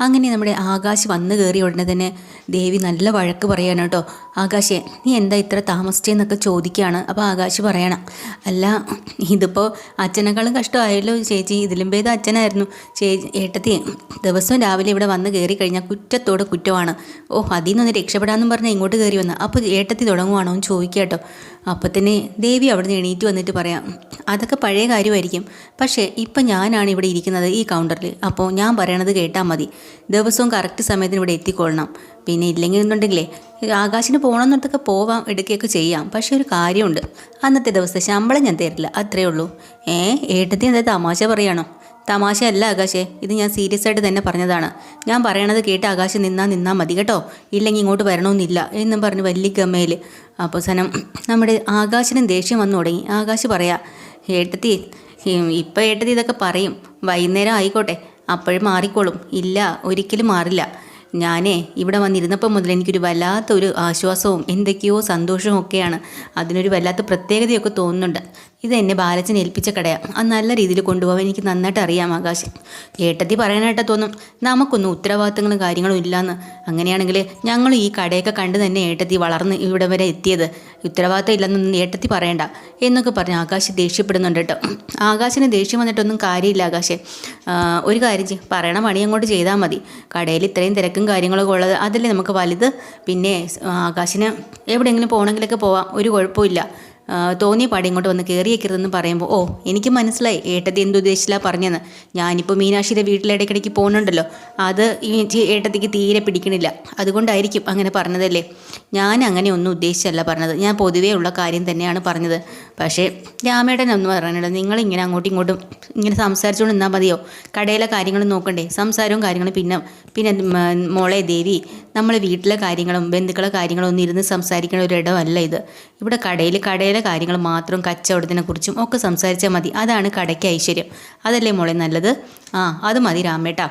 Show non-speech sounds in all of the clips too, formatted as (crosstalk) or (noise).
അങ്ങനെ നമ്മുടെ ആകാശ് വന്നു കയറിയ ഉടനെ തന്നെ ദേവി നല്ല വഴക്ക് പറയാണ് കേട്ടോ. ആകാശേ നീ എന്താ ഇത്ര താമസിച്ചെന്നൊക്കെ ചോദിക്കുകയാണ്. അപ്പോൾ ആകാശ് പറയണം അല്ല ഇതിപ്പോൾ അച്ഛനേക്കാളും കഷ്ടമായല്ലോ ചേച്ചി. ഇതിലും ഭേദം അച്ഛനായിരുന്നു. ചേച്ചി ഏട്ടത്തി ദിവസവും രാവിലെ ഇവിടെ വന്ന് കയറി കഴിഞ്ഞാൽ കുറ്റത്തോടെ കുറ്റമാണ്. ഓ അതിൽ നിന്ന് രക്ഷപ്പെടാമെന്നും പറഞ്ഞാൽ ഇങ്ങോട്ട് കയറി വന്ന്. അപ്പോൾ ഏട്ടത്തി തുടങ്ങുവാണോ എന്ന് ചോദിക്കുക കേട്ടോ. അപ്പോൾ തന്നെ ദേവി അവിടെ നിന്ന് എണീറ്റ് വന്നിട്ട് പറയാം അതൊക്കെ പഴയ കാര്യമായിരിക്കും. പക്ഷേ ഇപ്പം ഞാനാണ് ഇവിടെ ഇരിക്കുന്നത് ഈ കൗണ്ടറിൽ അപ്പോൾ ഞാൻ പറയണത് കേട്ടാൽ മതി. ദിവസവും കറക്റ്റ് സമയത്തിന് ഇവിടെ എത്തിക്കൊള്ളണം. പിന്നെ ഇല്ലെങ്കിൽ എന്നുണ്ടെങ്കിലേ ആകാശിന് പോകണമെന്നിടത്തൊക്കെ പോവാം എടുക്കുകയൊക്കെ ചെയ്യാം. പക്ഷേ ഒരു കാര്യമുണ്ട്. അന്നത്തെ ദിവസത്തെ ശമ്പളം ഞാൻ തരില്ല. അത്രേ ഉള്ളൂ. ഏ ഏട്ടത്തി എന്താ തമാശ പറയാണോ? തമാശയല്ല ആകാശേ ഇത് ഞാൻ സീരിയസ് ആയിട്ട് തന്നെ പറഞ്ഞതാണ്. ഞാൻ പറയണത് കേട്ട് ആകാശം നിന്നാൽ നിന്നാൽ മതി കേട്ടോ. ഇല്ലെങ്കിൽ ഇങ്ങോട്ട് വരണമെന്നില്ല എന്നും പറഞ്ഞ് വലിയ ഗമ്മയിൽ അവസാനം നമ്മുടെ ആകാശിനും ദേഷ്യം വന്നു തുടങ്ങി. ആകാശ് പറയാ ഏട്ടത്തി ഇപ്പം ഏട്ടത്തി ഇതൊക്കെ പറയും. വൈകുന്നേരം ആയിക്കോട്ടെ. അപ്പോഴും മാറിക്കോളും. ഇല്ല ഒരിക്കലും മാറില്ല. ഞാനേ ഇവിടെ വന്നിരുന്നപ്പോൾ മുതൽ എനിക്കൊരു വല്ലാത്തൊരു ആശ്വാസവും എന്തൊക്കെയോ സന്തോഷവും ഒക്കെയാണ്. അതിനൊരു വല്ലാത്ത പ്രത്യേകതയൊക്കെ തോന്നുന്നുണ്ട്. ഇത് എന്നെ ബാലച്ചൻ ഏൽപ്പിച്ച കടയാണ് അത് നല്ല രീതിയിൽ കൊണ്ടുപോകാൻ എനിക്ക് നന്നായിട്ട് അറിയാം ആകാശം. ഏട്ടത്തി പറയാനായിട്ട് തോന്നും നമുക്കൊന്നും ഉത്തരവാദിത്തങ്ങളും കാര്യങ്ങളും ഇല്ലയെന്ന് അങ്ങനെയാണെങ്കിൽ ഞങ്ങൾ ഈ കടയൊക്കെ കണ്ട് തന്നെ ഏട്ടത്തി വളർന്ന് ഇവിടെ വരെ എത്തിയത്. ഉത്തരവാദിത്തം ഇല്ലെന്നൊന്നും ഏട്ടത്തി പറയണ്ട എന്നൊക്കെ പറഞ്ഞ് ആകാശ് ദേഷ്യപ്പെടുന്നുണ്ട് കേട്ടോ. ആകാശിന് ദേഷ്യം വന്നിട്ടൊന്നും കാര്യമില്ല ആകാശേ. ഒരു കാര്യം ചെയ്യും. പറയണ പണി അങ്ങോട്ട് ചെയ്താൽ മതി. കടയിൽ ഇത്രയും തിരക്കും കാര്യങ്ങളൊക്കെ ഉള്ളത് അതല്ലേ നമുക്ക് വലുത്. പിന്നെ ആകാശിന് എവിടെയെങ്കിലും പോകണമെങ്കിലൊക്കെ പോവാം. ഒരു കുഴപ്പമില്ല തോന്നിയ പാടി ഇങ്ങോട്ട് വന്ന് കയറിയേക്കരുതെന്ന് പറയുമ്പോൾ ഓ എനിക്ക് മനസ്സിലായി. ഏട്ടത്തി എന്തുദ്ദേശിച്ചില്ല പറഞ്ഞെന്ന്. ഞാനിപ്പോൾ മീനാക്ഷിയുടെ വീട്ടിലിടയ്ക്കിടയ്ക്ക് പോകുന്നുണ്ടല്ലോ അത് ഏട്ടത്തിക്ക് തീരെ പിടിക്കണില്ല. അതുകൊണ്ടായിരിക്കും അങ്ങനെ പറഞ്ഞതല്ലേ? ഞാൻ അങ്ങനെ ഒന്നും ഉദ്ദേശിച്ചല്ല പറഞ്ഞത്. ഞാൻ പൊതുവേ ഉള്ള കാര്യം തന്നെയാണ് പറഞ്ഞത്. പക്ഷേ രാമേടൻ എന്ന് പറയാനുള്ളത് നിങ്ങളിങ്ങനെ അങ്ങോട്ടും ഇങ്ങോട്ടും ഇങ്ങനെ സംസാരിച്ചുകൊണ്ട് നിന്നാൽ മതിയോ? കടയിലെ കാര്യങ്ങൾ നോക്കണ്ടേ? സംസാരവും കാര്യങ്ങളും പിന്നെ പിന്നെ മോളെ ദേവി നമ്മൾ വീട്ടിലെ കാര്യങ്ങളും ബന്ധുക്കളെ കാര്യങ്ങളും ഒന്നും ഇരുന്ന് സംസാരിക്കുന്ന ഒരു ഇടമല്ല ഇത്. ഇവിടെ കടയിൽ കടയിലെ കാര്യങ്ങൾ മാത്രം കച്ചവടത്തിനെ കുറിച്ചും ഒക്കെ സംസാരിച്ചാൽ മതി. അതാണ് കടയ്ക്ക് ഐശ്വര്യം. അതല്ലേ മോളെ നല്ലത്? ആ അത് മതി രാമേട്ടാ.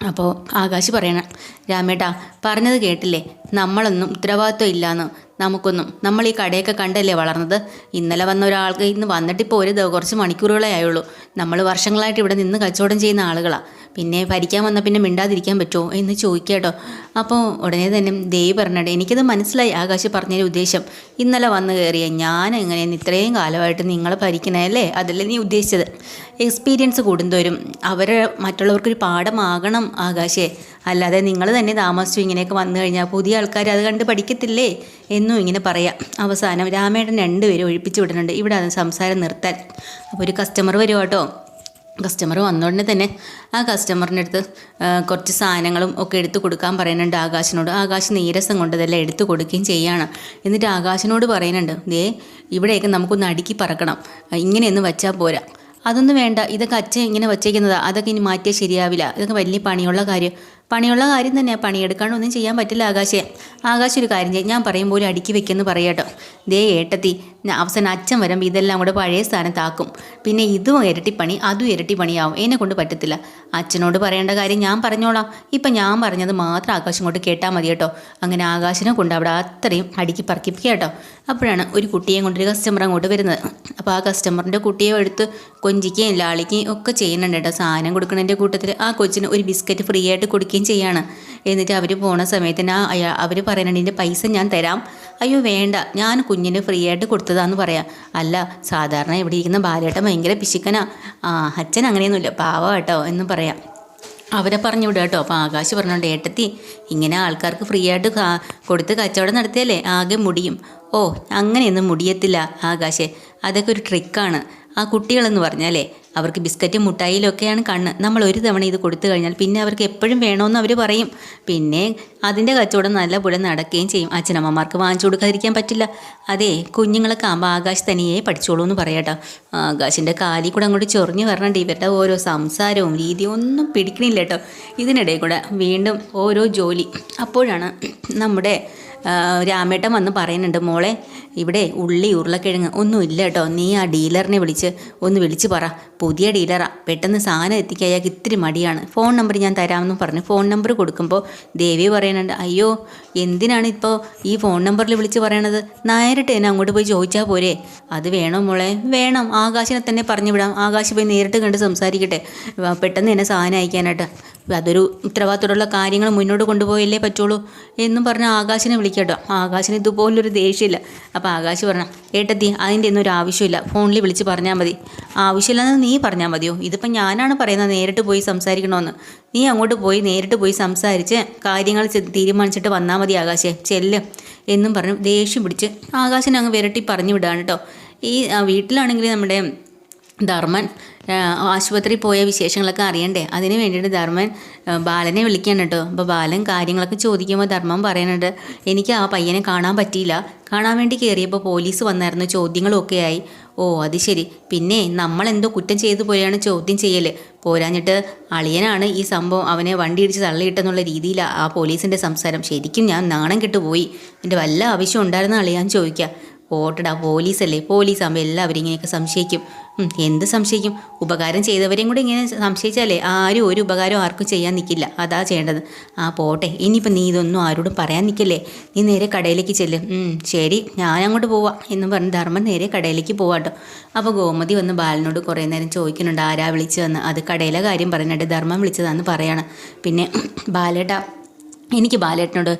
അപ്പോൾ ആകാശ് പറയണം രാമേട്ടാ പറഞ്ഞത് കേട്ടില്ലേ? നമ്മളൊന്നും ഉത്തരവാദിത്വം ഇല്ലാന്ന്. നമുക്കൊന്നും. നമ്മൾ ഈ കടയൊക്കെ കണ്ടല്ലേ വളർന്നത്? ഇന്നലെ വന്ന ഒരാൾക്ക് ഇന്ന് വന്നിട്ട് ഇപ്പോൾ ഒരു കുറച്ച് മണിക്കൂറുകളേ ആയുള്ളൂ. നമ്മൾ വർഷങ്ങളായിട്ട് ഇവിടെ നിന്ന് കച്ചവടം ചെയ്യുന്ന ആളുകളാണ് പിന്നെ ഭരിക്കാൻ വന്ന പിന്നെ മിണ്ടാതിരിക്കാൻ പറ്റുമോ എന്ന് ചോദിക്കാട്ടോ. അപ്പോൾ ഉടനെ തന്നെ ദേവി പറഞ്ഞിട്ട് എനിക്കത് മനസ്സിലായി ആകാശ് പറഞ്ഞതിന്റെ ഉദ്ദേശം. ഇന്നലെ വന്ന് കയറിയ ഞാൻ എങ്ങനെയാണ് ഇത്രയും കാലമായിട്ട് നിങ്ങളെ ഭരിക്കണല്ലേ അതല്ലേ നീ ഉദ്ദേശിച്ചത്? എക്സ്പീരിയൻസ് കൂടുന്തോറും അവർ മറ്റുള്ളവർക്കൊരു പാഠമാകണം ആകാശേ. അല്ലാതെ നിങ്ങൾ തന്നെ താമസിച്ചു ഇങ്ങനെയൊക്കെ വന്നു കഴിഞ്ഞാൽ പുതിയ ആൾക്കാർ അത് കണ്ട് പഠിക്കത്തില്ലേ? എന്നും ഇങ്ങനെ പറയാം. അവസാനം രാമേട്ടൻ രണ്ടുപേരും ഒഴിപ്പിച്ചു വിടുന്നുണ്ട്. ഇവിടെ അത് സംസാരം നിർത്താൻ. അപ്പോൾ ഒരു കസ്റ്റമർ വരും കേട്ടോ കസ്റ്റമർ വന്നോടനെ തന്നെ ആ കസ്റ്റമറിന്റെ അടുത്ത് കുറച്ച് സാധനങ്ങളും ഒക്കെ എടുത്തു കൊടുക്കാൻ പറയുന്നുണ്ട് ആകാശിനോട്. ആകാശ് നീരസം കൊണ്ട് ഇതെല്ലാം എടുത്തു കൊടുക്കുകയും ചെയ്യാണ് എന്നിട്ട് ആകാശിനോട് പറയുന്നുണ്ട് ദേ ഇവിടെയൊക്കെ നമുക്കൊന്ന് അടുക്കി പറക്കണം. ഇങ്ങനെയൊന്നും വെച്ചാൽ പോരാ. അതൊന്നും വേണ്ട ഇതൊക്കെ അച്ഛൻ ഇങ്ങനെ വച്ചേക്കുന്നതാ. അതൊക്കെ ഇനി മാറ്റിയാൽ ശരിയാവില്ല. ഇതൊക്കെ വലിയ പണിയുള്ള കാര്യം. പണിയുള്ള കാര്യം തന്നെയാണ് പണിയെടുക്കാണ്ടൊന്നും ചെയ്യാൻ പറ്റില്ല ആകാശേ. ആകാശ് ഒരു കാര്യം ചെയ്യും. ഞാൻ പറയും പോലെ അടുക്കി വെക്കുമെന്ന് പറയാട്ടോ ദേ ഏട്ടത്തി അവസാനം അച്ഛൻ വരുമ്പോൾ ഇതെല്ലാം കൂടെ പഴയ സ്ഥാനത്താക്കും പിന്നെ ഇതും ഇരട്ടിപ്പണി അതും ഇരട്ടിപ്പണിയാവും. എന്നെ കൊണ്ട് പറ്റത്തില്ല. അച്ഛനോട് പറയേണ്ട കാര്യം ഞാൻ പറഞ്ഞോളാം. ഇപ്പം ഞാൻ പറഞ്ഞത് മാത്രം ആകാശം കൊണ്ട് കേട്ടാൽ മതി കേട്ടോ. അങ്ങനെ ആകാശിനെ കൊണ്ട് അവിടെ അത്രയും അടുക്കി പറക്കിപ്പിക്കുക കേട്ടോ. അപ്പോഴാണ് ഒരു കുട്ടിയെ കൊണ്ടൊരു കസ്റ്റമർ അങ്ങോട്ട് വരുന്നത്. അപ്പോൾ ആ കസ്റ്റമറിന്റെ കുട്ടിയെ എടുത്ത് കൊഞ്ചിക്കുകയും ലാളിക്കുകയും ഒക്കെ ചെയ്യുന്നുണ്ട് കേട്ടോ. സാധനം കൊടുക്കുന്നതിന്റെ കൂട്ടത്തിൽ ആ കൊച്ചിന് ഒരു ബിസ്ക്കറ്റ് ഫ്രീ ആയിട്ട് കൊടുക്കുകയും ചെയ്യാണ്. എന്നിട്ട് അവർ പോണ സമയത്തിന് ആ അയാ അവർ പറയുന്നുണ്ട് ഇതിന്റെ പൈസ ഞാൻ തരാം. അയ്യോ വേണ്ട. ഞാൻ കുഞ്ഞിന് ഫ്രീ ആയിട്ട് കൊടുത്തതാന്ന് പറയാം. അല്ല സാധാരണ ഇവിടെ ഇരിക്കുന്ന ബാലേട്ടൻ ഭയങ്കര പിശുക്കനാ. ആ അച്ഛൻ അങ്ങനെയൊന്നുമില്ല. പാവ കേട്ടോ എന്ന് പറയാം. അവരെ പറഞ്ഞു വിടുക കേട്ടോ. അപ്പോൾ ആകാശ് പറഞ്ഞോണ്ട് ഏട്ടത്തി ഇങ്ങനെ ആൾക്കാർക്ക് ഫ്രീ ആയിട്ട് കൊടുത്ത് കച്ചവടം നടത്തിയാലേ ആകെ മുടിയും. ഓ അങ്ങനെയൊന്നും മുടിയത്തില്ല ആകാശേ. അതൊക്കെ ഒരു ട്രിക്കാണ് ആ കുട്ടികളെന്ന് പറഞ്ഞാലേ അവർക്ക് ബിസ്ക്കറ്റും മുട്ടായിലൊക്കെയാണ് കണ്ണ്. നമ്മൾ ഒരു തവണ ഇത് കൊടുത്തു കഴിഞ്ഞാൽ പിന്നെ അവർക്ക് എപ്പോഴും വേണമെന്ന് അവർ പറയും. പിന്നെ അതിന്റെ കച്ചവടം നല്ല പോലെ നടക്കുകയും ചെയ്യും. അച്ഛനമ്മമാർക്ക് വാങ്ങിച്ചു കൊടുക്കാതിരിക്കാൻ പറ്റില്ല. അതെ കുഞ്ഞുങ്ങളൊക്കെ ആകുമ്പോൾ ആകാശ് തനിയെ പഠിച്ചോളൂ എന്ന് പറയട്ടോ. ആകാശിന്റെ കാലിൽ കൂടെ അങ്ങോട്ട് ചൊറിഞ്ഞു വരണുണ്ട്. ഇവരുടെ ഓരോ സംസാരവും രീതിയും ഒന്നും പിടിക്കണില്ല കേട്ടോ. ഇതിനിടയിൽ കൂടെ വീണ്ടും ഓരോ ജോലി. അപ്പോഴാണ് നമ്മുടെ രാമേട്ടൻ വന്ന് പറയുന്നുണ്ട് മോളെ ഇവിടെ ഉള്ളി ഉരുളക്കിഴങ്ങ് ഒന്നും ഇല്ല കേട്ടോ. നീ ആ ഡീലറിനെ വിളിച്ച് ഒന്ന് വിളിച്ച് പറ. പുതിയ ഡീലറാ. പെട്ടെന്ന് സാധനം എത്തിക്കാൻ ഇത്തിരി മടിയാണ്. ഫോൺ നമ്പർ ഞാൻ തരാമെന്ന് പറഞ്ഞു. ഫോൺ നമ്പർ കൊടുക്കുമ്പോൾ ദേവി പറയുന്നുണ്ട് അയ്യോ എന്തിനാണ് ഇപ്പോൾ ഈ ഫോൺ നമ്പറിൽ വിളിച്ച് പറയണത്? നേരിട്ട് എന്നെ അങ്ങോട്ട് പോയി ചോദിച്ചാൽ പോരെ. അത് വേണോ മോളെ? വേണം. ആകാശിനെ തന്നെ പറഞ്ഞു വിടാം. ആകാശ് പോയി നേരിട്ട് കണ്ട് സംസാരിക്കട്ടെ. പെട്ടെന്ന് എന്നെ സാധനം അയക്കാനായിട്ട്. അതൊരു ഉത്തരവാദിത്തമുള്ള കാര്യങ്ങൾ മുന്നോട്ട് കൊണ്ടുപോയല്ലേ പറ്റുള്ളൂ എന്നും പറഞ്ഞ് ആകാശിനെ വിളിക്കട്ടോ ആകാശിന് ഇതുപോലൊരു ദേഷ്യമില്ല. അപ്പോൾ ആകാശ് പറഞ്ഞു ഏട്ടത്തി അതിന്റെ ഒന്നും ഒരു ആവശ്യമില്ല. ഫോണിൽ വിളിച്ച് പറഞ്ഞാൽ മതി. ആവശ്യമില്ലെന്ന് നീ പറഞ്ഞാൽ മതിയോ? ഇതിപ്പോൾ ഞാനാണ് പറയുന്നത് നേരിട്ട് പോയി സംസാരിക്കണമെന്ന് നീ അങ്ങോട്ട് പോയി നേരിട്ട് പോയി സംസാരിച്ച് കാര്യങ്ങൾ തീരുമാനിച്ചിട്ട് വന്നാൽ മതി ആകാശേ. ചെല്ല്. എന്നും പറഞ്ഞ് ദേഷ്യം പിടിച്ച് ആകാശിനെ അങ്ങ് വിരട്ടി പറഞ്ഞു വിടാണ് കേട്ടോ. ഈ വീട്ടിലാണെങ്കിൽ നമ്മുടെ ധർമ്മൻ ആശുപത്രി പോയ വിശേഷങ്ങളൊക്കെ അറിയണ്ടേ? അതിന് വേണ്ടിയിട്ട് ധർമ്മൻ ബാലനെ വിളിക്കാൻ കേട്ടോ. അപ്പോൾ ബാലൻ കാര്യങ്ങളൊക്കെ ചോദിക്കുമ്പോൾ ധർമ്മൻ പറയുന്നുണ്ട് എനിക്ക് ആ പയ്യനെ കാണാൻ പറ്റിയില്ല. കാണാൻ വേണ്ടി കയറിയപ്പോൾ പോലീസ് വന്നായിരുന്നു ചോദ്യങ്ങളൊക്കെ ആയി. ഓ അത് ശരി. പിന്നെ നമ്മൾ എന്തോ കുറ്റം ചെയ്തു പോലെയാണ് ചോദ്യം ചെയ്യൽ പോരാഞ്ഞിട്ട് അളിയനാണ് ഈ സംഭവം അവനെ വണ്ടി ഇടിച്ച് തള്ളിയിട്ടെന്നുള്ള രീതിയിൽ ആ പോലീസിന്റെ സംസാരം. ശരിക്കും ഞാൻ നാണം കെട്ടുപോയി. എന്റെ വല്ല ആവശ്യം ഉണ്ടായിരുന്ന അളിയാൻ ചോദിക്കുക പോട്ടടാ പോലീസല്ലേ? പോലീസ് ആകുമ്പോൾ എല്ലാവരും ഇങ്ങനെയൊക്കെ സംശയിക്കും. എന്ത് സംശയിക്കും? ഉപകാരം ചെയ്തവരെയും കൂടെ ഇങ്ങനെ സംശയിച്ചാലേ ആരും ഒരു ഉപകാരം ആർക്കും ചെയ്യാൻ നിൽക്കില്ല അതാ ചെയ്യേണ്ടത്. ആ പോട്ടെ. ഇനിയിപ്പോൾ നീ ഇതൊന്നും ആരോടും പറയാൻ നിൽക്കില്ലേ നീ നേരെ കടയിലേക്ക് ചെല്ല്. ശരി. ഞാൻ അങ്ങോട്ട് പോവാം എന്ന് പറഞ്ഞ് ധർമ്മൻ നേരെ കടയിലേക്ക് പോവാട്ടോ. അപ്പോൾ ഗോമതി വന്ന് ബാലനോട് കുറേ നേരം ചോദിക്കുന്നുണ്ട് ആരാ വിളിച്ചതെന്ന്? അത് കടയിലെ കാര്യം പറയുന്നുണ്ട് ധർമ്മം വിളിച്ചതാന്ന് പറയാണ്. പിന്നെ ബാലേട്ടാ എനിക്ക് ബാലേട്ടനോട്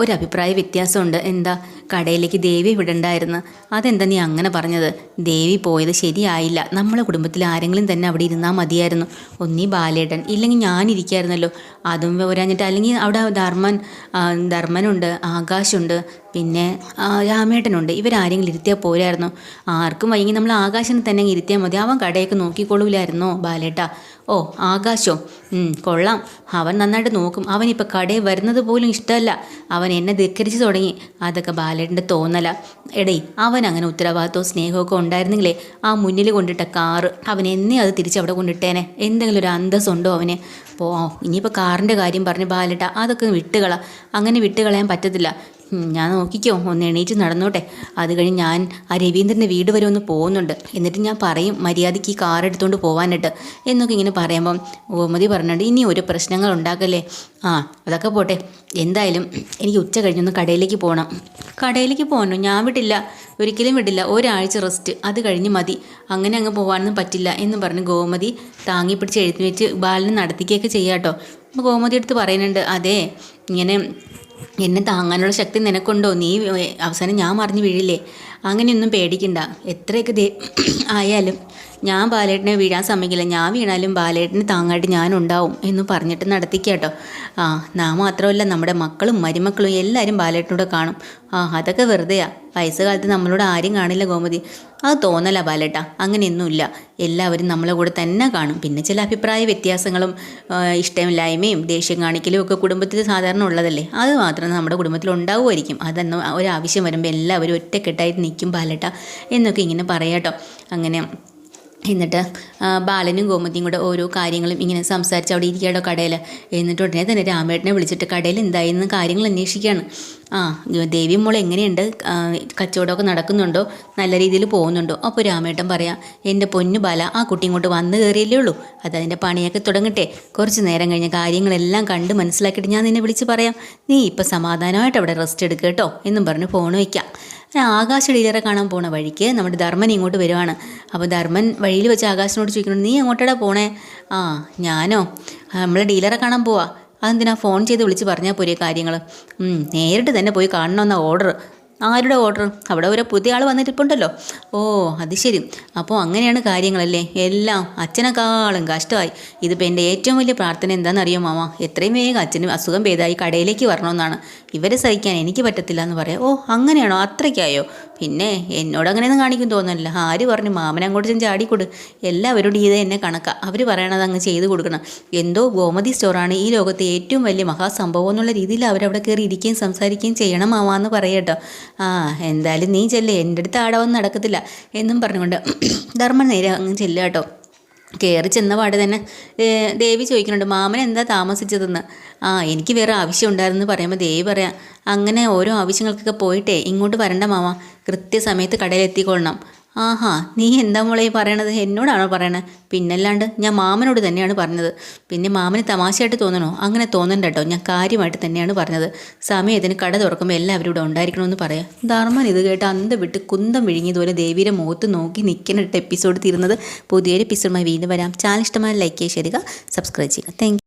ഒരഭിപ്രായ വ്യത്യാസമുണ്ട്. എന്താ കടയിലേക്ക് ദേവി വിടണ്ടായിരുന്നു അതെന്താ നീ അങ്ങനെ പറഞ്ഞത്? ദേവി പോയത് ശരിയായില്ല. നമ്മളെ കുടുംബത്തിൽ ആരെങ്കിലും തന്നെ അവിടെ ഇരുന്നാൽ മതിയായിരുന്നു. ഒന്നീ ബാലേട്ടൻ. ഇല്ലെങ്കിൽ ഞാനിരിക്കായിരുന്നല്ലോ. അതും വരാഞ്ഞിട്ട് അല്ലെങ്കിൽ അവിടെ ധർമ്മൻ ധർമ്മനുണ്ട് ആകാശുണ്ട് പിന്നെ രാമേട്ടനുണ്ട്. ഇവരാരെങ്കിലും ഇരുത്തിയാൽ പോരായിരുന്നു. ആർക്കും വൈകി നമ്മൾ ആകാശനെ തന്നെ ഇരുത്തിയാൽ മതി. അവൻ കടയൊക്കെ നോക്കിക്കൊള്ളൂലായിരുന്നോ ബാലേട്ട? ഓ ആകാശോ? കൊള്ളാം. അവൻ നന്നായിട്ട് നോക്കും. അവനിപ്പോൾ കടയിൽ വരുന്നത് പോലും ഇഷ്ടമല്ല. അവൻ എന്നെ ധിക്കരിച്ച് തുടങ്ങി. അതൊക്കെ ബാലേട്ടന്റെ തോന്നല. എടേ അവൻ അങ്ങനെ ഉത്തരവാദിത്വവും സ്നേഹമൊക്കെ ഉണ്ടായിരുന്നെങ്കിലേ ആ മുന്നിൽ കൊണ്ടിട്ട കാറ് അവൻ എന്നെ അത് തിരിച്ച് അവിടെ കൊണ്ടിട്ടേനെ. എന്തെങ്കിലും ഒരു അന്തസ്സുണ്ടോ അവന്? പോ ഇനിയിപ്പോൾ കാറിന്റെ കാര്യം പറഞ്ഞ് ബാലേട്ട അതൊക്കെ വിട്ടുകള. അങ്ങനെ വിട്ടുകളയാൻ പറ്റത്തില്ല. ഞാൻ നോക്കിക്കോ ഒന്ന് എണീറ്റ് നടന്നോട്ടെ. അത് കഴിഞ്ഞ് ഞാൻ ആ രവീന്ദ്രന്റെ വീട് വരെ ഒന്ന് പോകുന്നുണ്ട്. എന്നിട്ട് ഞാൻ പറയും മര്യാദയ്ക്ക് ഈ കാർ എടുത്തുകൊണ്ട് പോകാനായിട്ട് എന്നൊക്കെ ഇങ്ങനെ പറയുമ്പം ഗോമതി പറഞ്ഞിട്ട് ഇനി ഒരു പ്രശ്നങ്ങൾ ഉണ്ടാക്കല്ലേ? ആ അതൊക്കെ പോട്ടെ. എന്തായാലും എനിക്ക് ഉച്ച കഴിഞ്ഞൊന്ന് കടയിലേക്ക് പോകണം കടയിലേക്ക് പോകണോ? ഞാൻ വിട്ടില്ല ഒരിക്കലും വിടില്ല. ഒരാഴ്ച റെസ്റ്റ്. അത് കഴിഞ്ഞ് മതി. അങ്ങനെ അങ്ങ് പോകാനൊന്നും പറ്റില്ല എന്ന് പറഞ്ഞ് ഗോമതി താങ്ങി പിടിച്ച് എഴുതി വെച്ച് ബാലിനെ നടത്തിക്കുകയൊക്കെ ചെയ്യാട്ടോ അപ്പോൾ ഗോമതി എടുത്ത് പറയുന്നുണ്ട് അതെ ഇങ്ങനെ എന്നെ താങ്ങാനുള്ള ശക്തി നിനക്കുണ്ടോ? നീ അവസാനം ഞാൻ മറിഞ്ഞു വീഴില്ലേ? അങ്ങനെയൊന്നും പേടിക്കണ്ട. എത്രയൊക്കെ (clears throat) ആയാലും ഞാൻ ബാലേട്ടനെ വീഴാൻ സമ്മതിക്കില്ല. ഞാൻ വീണാലും ബാലേട്ടന് താങ്ങായിട്ട് ഞാനുണ്ടാവും എന്ന് പറഞ്ഞിട്ട് നടത്തിക്കാട്ടോ. ആ നാ മാത്രമല്ല നമ്മുടെ മക്കളും മരുമക്കളും എല്ലാവരും ബാലേട്ടനോട് കാണും. ആ അതൊക്കെ വെറുതെയാ. വയസ്സുകാലത്ത് നമ്മളോട് ആരും കാണില്ല ഗോമതി. അത് തോന്നല ബാലേട്ട. അങ്ങനെയൊന്നുമില്ല. എല്ലാവരും നമ്മളെ കൂടെ തന്നെ കാണും. പിന്നെ ചില അഭിപ്രായ വ്യത്യാസങ്ങളും ഇഷ്ടമില്ലായ്മയും ദേഷ്യം കാണിക്കലും ഒക്കെ കുടുംബത്തിൽ സാധാരണ ഉള്ളതല്ലേ? അത് മാത്രം നമ്മുടെ കുടുംബത്തിൽ ഉണ്ടാവുമായിരിക്കും. അതെന്ന് ഒരാവശ്യം വരുമ്പോൾ എല്ലാവരും ഒറ്റക്കെട്ടായിട്ട് നിൽക്കും ബാലേട്ട എന്നൊക്കെ ഇങ്ങനെ പറയാട്ടോ. അങ്ങനെ എന്നിട്ട് ബാലനും ഗോമതിയും കൂടെ ഓരോ കാര്യങ്ങളും ഇങ്ങനെ സംസാരിച്ച് അവിടെ ഇരിക്കുകയാണോ കടയിൽ എന്നിട്ട് ഉടനെ തന്നെ രാമേട്ടനെ വിളിച്ചിട്ട് കടയിൽ എന്തായിരുന്നു കാര്യങ്ങൾ അന്വേഷിക്കുകയാണ്. ആ ദേവി മോൾ എങ്ങനെയുണ്ട്? കച്ചവടമൊക്കെ നടക്കുന്നുണ്ടോ? നല്ല രീതിയിൽ പോകുന്നുണ്ടോ? അപ്പോൾ രാമേട്ടൻ പറയാം എന്റെ പൊന്നു ബാല ആ കുട്ടി ഇങ്ങോട്ട് വന്നു കയറിയല്ലേ ഉള്ളൂ. അത് അതിന്റെ പണിയൊക്കെ തുടങ്ങട്ടെ. കുറച്ച് നേരം കഴിഞ്ഞ കാര്യങ്ങളെല്ലാം കണ്ട് മനസ്സിലാക്കിയിട്ട് ഞാൻ നിന്നെ വിളിച്ച് പറയാം. നീ ഇപ്പം സമാധാനമായിട്ട് അവിടെ റെസ്റ്റ് എടുക്കുക കേട്ടോ എന്നും പറഞ്ഞ് ഫോൺ വയ്ക്കാം. ആകാശ ഡീലറെ കാണാൻ പോണ വഴിക്ക് നമ്മുടെ ധർമ്മൻ ഇങ്ങോട്ട് വരുവാണ്. അപ്പോൾ ധർമ്മൻ വഴിയിൽ വെച്ച് ആകാശിനോട് ചോദിക്കുന്നുണ്ട് നീ എങ്ങോട്ടാടാ പോണേ? ആ ഞാനോ? നമ്മളെ ഡീലറെ കാണാൻ പോവാ. അതെന്തിനാ ഫോൺ ചെയ്ത് വിളിച്ച് പറഞ്ഞാൽ പോരെ കാര്യങ്ങൾ നേരിട്ട് തന്നെ പോയി കാണണമെന്ന ഓർഡർ ആരുടെ ഓർഡർ അവിടെ ഒരു പുതിയ ആൾ വന്നിട്ടിപ്പുണ്ടല്ലോ. ഓ അത് ശരി. അപ്പോൾ അങ്ങനെയാണ് കാര്യങ്ങളല്ലേ? എല്ലാം അച്ഛനെക്കാളും കഷ്ടമായി. ഇതിപ്പോൾ എന്റെ ഏറ്റവും വലിയ പ്രാർത്ഥന എന്താണെന്നറിയോ മാമ? എത്രയും വേഗം അച്ഛന് അസുഖം ഭേദമായി കടയിലേക്ക് വരണമെന്നാണ്. ഇവരെ സഹിക്കാൻ എനിക്ക് പറ്റത്തില്ല എന്ന് പറയാം. ഓ അങ്ങനെയാണോ? അത്രയ്ക്കായോ? പിന്നെ എന്നോട് അങ്ങനെയൊന്നും കാണിക്കും തോന്നുന്നില്ല. ആര് പറഞ്ഞു മാമനെ അങ്ങോട്ട് ചെന്ന് ചാടിക്കൊടു എല്ലാവരോടും ഇത് എന്നെ കണക്കാം. അവർ പറയണത് അങ്ങ് ചെയ്ത് കൊടുക്കണം. എന്തോ ഗോമതി സ്റ്റോറാണ് ഈ ലോകത്തെ ഏറ്റവും വലിയ മഹാസംഭവം എന്നുള്ള രീതിയിൽ അവരവിടെ കയറി ഇരിക്കുകയും സംസാരിക്കുകയും ചെയ്യണം മാമാന്ന് പറയട്ടോ ആ എന്തായാലും നീ ചെല്ലേ. എന്റെ അടുത്ത് ആടവൊന്നും നടക്കത്തില്ല എന്നും പറഞ്ഞുകൊണ്ട് ധർമ്മൻ നേരെ അങ്ങ് ചെല്ലുക കേട്ടോ. കയറി ചെന്ന പാടെ തന്നെ ദേവി ചോദിക്കുന്നുണ്ട് മാമൻ എന്താ താമസിച്ചതെന്ന്? ആ എനിക്ക് വേറെ ആവശ്യം ഉണ്ടായിരുന്നു പറയുമ്പോൾ ദേവി പറയാം അങ്ങനെ ഓരോ ആവശ്യങ്ങൾക്കൊക്കെ പോയിട്ടേ ഇങ്ങോട്ട് വരണ്ട മാമ കൃത്യസമയത്ത് കടയിലെത്തിക്കൊള്ളണം. ആഹാ നീ എന്താ മോളെ ഈ പറയണത്? എന്നോടാണോ പറയണത് പിന്നല്ലാണ്ട് ഞാൻ മാമനോട് തന്നെയാണ് പറഞ്ഞത്. പിന്നെ മാമന് തമാശയായിട്ട് തോന്നണോ? അങ്ങനെ തോന്നണ്ട കേട്ടോ ഞാൻ കാര്യമായിട്ട് തന്നെയാണ് പറഞ്ഞത്. സമയത്തിന് കട തുറക്കുമ്പോൾ എല്ലാവരും ഇവിടെ ഉണ്ടായിരിക്കണമെന്ന് പറയാം. ധർമ്മൻ ഇത് കേട്ട് അന്ത വിട്ട് കുന്തം വിഴുങ്ങിയതുപോലെ ദേവിയുടെ മുഖത്ത് നോക്കി നിൽക്കുന്ന എപ്പിസോഡ് തീരുന്നത് പുതിയൊരു എപ്പിസോഡുമായി വീണ്ടും വരാം. ചാനൽ ഇഷ്ടമായ ലൈക്ക് ചെയ്യുക സബ്സ്ക്രൈബ് ചെയ്യുക താങ്ക്